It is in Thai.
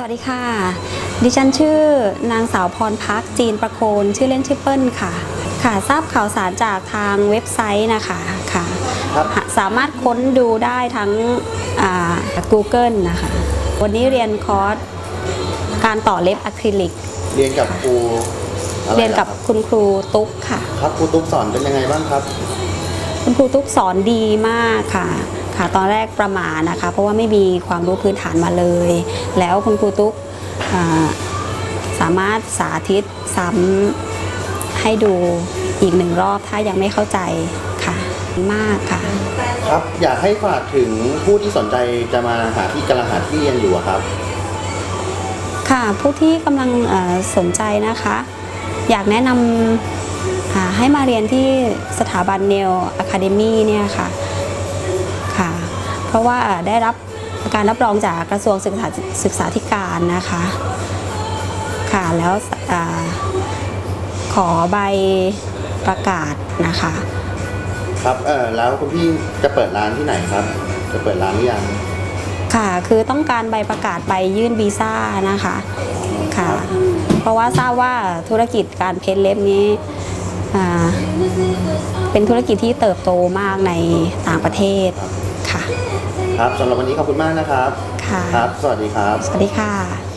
สวัสดีค่ะ ดิฉันชื่อนางสาวพรพักจีนประโคนชื่อเล่นชื่อเปิ้ลค่ะ ค่ะทราบข่าวสารจากทางเว็บไซต์นะคะค่ะครับสามารถค้นดูได้ทั้งอ่า Google นะคะ วันนี้เรียนคอร์สการต่อเล็บอะคริลิก เรียนกับครูอะไรเรียนกับหอคคุณครูตุ๊กค่ะ ครับครูตุ๊กสอนเป็นยังไงบ้างครับ คุณครูตุ๊กสอนดีมากค่ะค่ะ ตอนแรกประมาณนะคะ เพราะว่าไม่มีความรู้พื้นฐานมาเลย แล้วคุณครูตุ๊กอ่าสามารถสาธิตซ้ำให้ดูอีกหนึ่งรอบถ้ายังไม่เข้าใจค่ะมากค่ะ ครับอยากให้ฝากถึงผู้ที่สนใจจะมาหาที่กำลังหาที่เรียนอยู่อะครับ ค่ะผู้ที่กำลังเอ่อสนใจนะคะ อยากแนะนำอ่า ให้มาเรียนที่สถาบันเนลอะคาเดมีเนี่ยค่ะค่ะ เพราะว่าได้รับการรับรองจากกระทรวงศึกษาศึกษาธิการนะคะค่ะแล้วอาขอใบประกาศนะคะ ครับเออแล้วคุณพี่จะเปิดร้านที่ไหนครับ จะเปิดร้านหรือยังค่ะคือต้องการใบประกาศใบยื่นวีซ่านะคะค่ะ เพราะว่าทราบว่าธุรกิจการเพ้นเล็บนี้อ่า เป็นธุรกิจที่เติบโตมากในต่างประเทศค่ะ ครับสำหรับวันนี้ขอบคุณมากนะครับ ค่ะ ครับ สวัสดีครับ สวัสดีค่ะ